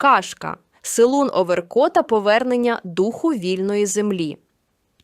Кашка. Силун Оверко та повернення духу вільної землі.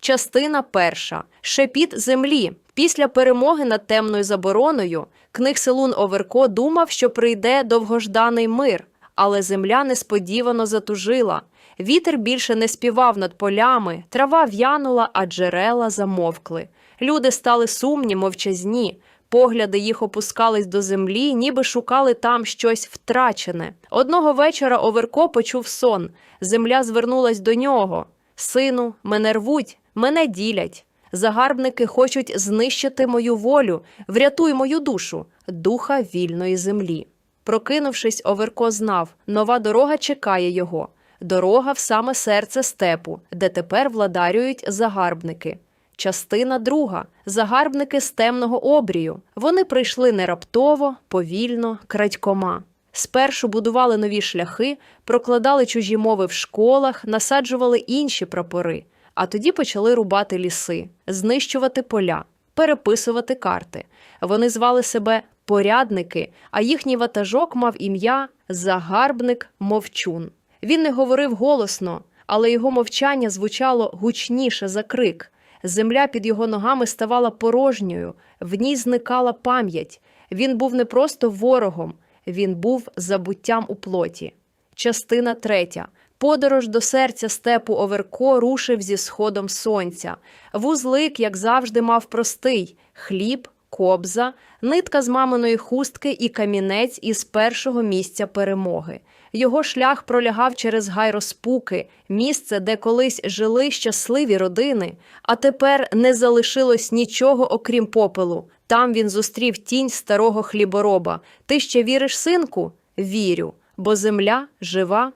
Частина перша. Шепіт землі. Після перемоги над темною забороною книг Селун Оверко думав, що прийде довгожданий мир, але земля несподівано затужила. Вітер більше не співав над полями, трава в'янула, а джерела замовкли. Люди стали сумні, мовчазні. Погляди їх опускались до землі, ніби шукали там щось втрачене. Одного вечора Оверко почув сон. Земля звернулась до нього. Сину, мене рвуть, мене ділять. Загарбники хочуть знищити мою волю, врятуй мою душу, духа вільної землі. Прокинувшись, Оверко знав, нова дорога чекає його. Дорога в саме серце степу, де тепер владарюють загарбники. Частина друга загарбники з темного обрію. Вони прийшли не раптово, повільно, крадькома. Спершу будували нові шляхи, прокладали чужі мови в школах, насаджували інші прапори, а тоді почали рубати ліси, знищувати поля, переписувати карти. Вони звали себе порядники, а їхній ватажок мав ім'я Загарбник Мовчун. Він не говорив голосно, але його мовчання звучало гучніше за крик. Земля під його ногами ставала порожньою, в ній зникала пам'ять. Він був не просто ворогом, він був забуттям у плоті. Частина третя. Подорож до серця степу Оверко рушив зі сходом сонця. Вузлик, як завжди, мав простий хліб, кобза, нитка з маминої хустки і камінець із першого місця перемоги. Його шлях пролягав через гай розпуки, місце, де колись жили щасливі родини, а тепер не залишилось нічого окрім попелу. Там він зустрів тінь старого хлібороба. Ти ще віриш, синку? Вірю, бо земля жива,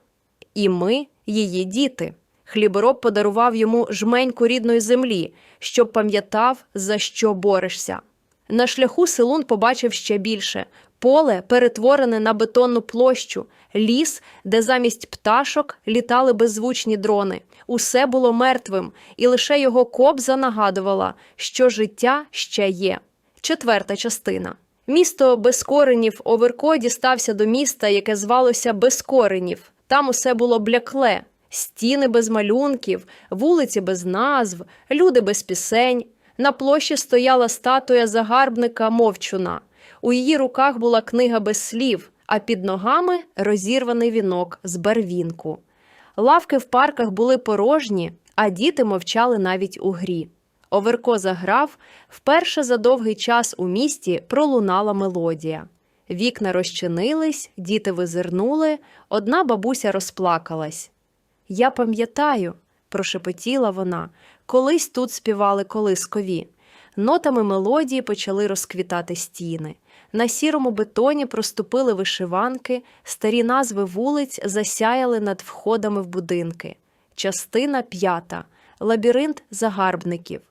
і ми її діти. Хлібороб подарував йому жменьку рідної землі, щоб пам'ятав, за що борешся. На шляху Силун побачив ще більше поле, перетворене на бетонну площу, ліс, де замість пташок літали беззвучні дрони. Усе було мертвим, і лише його кобза нагадувала, що життя ще є. Четверта частина. Місто Безкоренів Оверко дістався до міста, яке звалося Безкоренів. Там усе було блякле, стіни без малюнків, вулиці без назв, люди без пісень. На площі стояла статуя загарбника Мовчуна. У її руках була книга без слів, а під ногами розірваний вінок з барвінку. Лавки в парках були порожні, а діти мовчали навіть у грі. Оверко заграв, вперше за довгий час у місті пролунала мелодія. Вікна розчинились, діти визирнули, одна бабуся розплакалась. Я пам'ятаю, прошепотіла вона, колись тут співали колискові. Нотами мелодії почали розквітати стіни. На сірому бетоні проступили вишиванки, старі назви вулиць засяяли над входами в будинки. Частина п'ята лабіринт загарбників.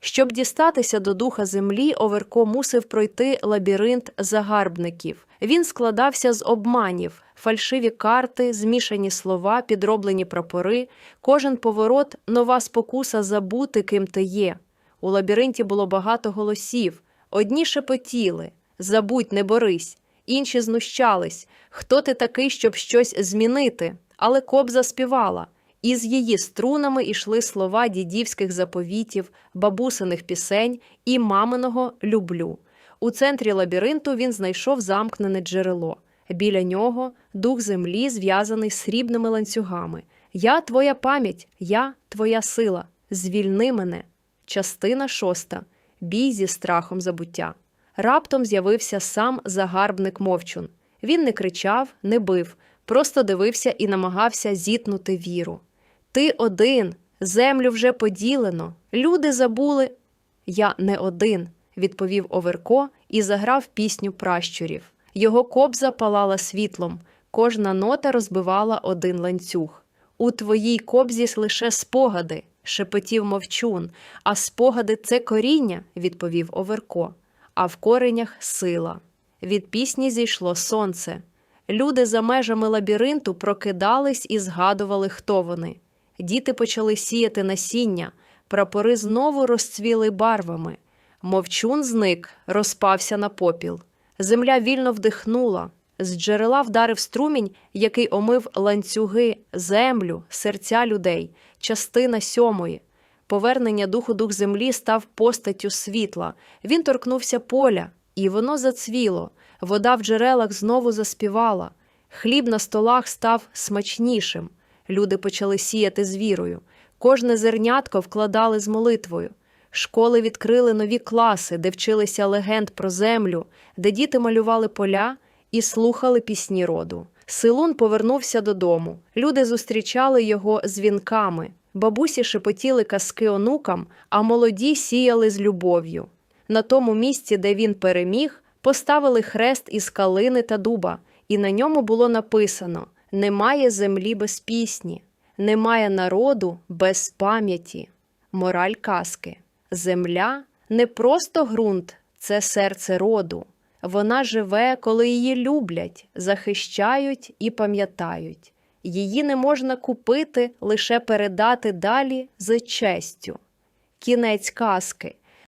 Щоб дістатися до духа землі, Оверко мусив пройти лабіринт загарбників. Він складався з обманів, фальшиві карти, змішані слова, підроблені прапори. Кожен поворот нова спокуса забути, ким ти є. У лабіринті було багато голосів. Одні шепотіли забудь, не борись, інші знущались. Хто ти такий, щоб щось змінити? Але кобза співала. І з її струнами йшли слова дідівських заповітів, бабусиних пісень і маминого люблю. У центрі лабіринту він знайшов замкнене джерело. Біля нього дух землі зв'язаний срібними ланцюгами. Я твоя пам'ять, я твоя сила. Звільни мене. Частина шоста. Бій зі страхом забуття. Раптом з'явився сам загарбник мовчун. Він не кричав, не бив, просто дивився і намагався зітнути віру. Ти один, землю вже поділено, люди забули. Я не один, відповів Оверко і заграв пісню пращурів. Його кобза палала світлом, кожна нота розбивала один ланцюг. У твоїй кобзі лише спогади, шепотів мовчун, а спогади це коріння, відповів Оверко, а в коренях сила. Від пісні зійшло сонце. Люди за межами лабіринту прокидались і згадували, хто вони. Діти почали сіяти насіння, прапори знову розцвіли барвами. Мовчун зник, розпався на попіл. Земля вільно вдихнула, З джерела вдарив струмінь, який омив ланцюги, землю, серця людей, частина сьомої. Повернення духу дух землі став постаттю світла. Він торкнувся поля, і воно зацвіло. Вода в джерелах знову заспівала. Хліб на столах став смачнішим. Люди почали сіяти з вірою. Кожне зернятко вкладали з молитвою. Школи відкрили нові класи, де вчилися легенд про землю, де діти малювали поля і слухали пісні роду. Силун повернувся додому. Люди зустрічали його з вінками. Бабусі шепотіли казки онукам, а молоді сіяли з любов'ю. На тому місці, де він переміг, поставили хрест із калини та дуба, і на ньому було написано: Немає землі без пісні, немає народу без пам'яті. Мораль казки. Земля не просто ґрунт, це серце роду. Вона живе, коли її люблять, захищають і пам'ятають. Її не можна купити, лише передати далі за честю. Кінець казки.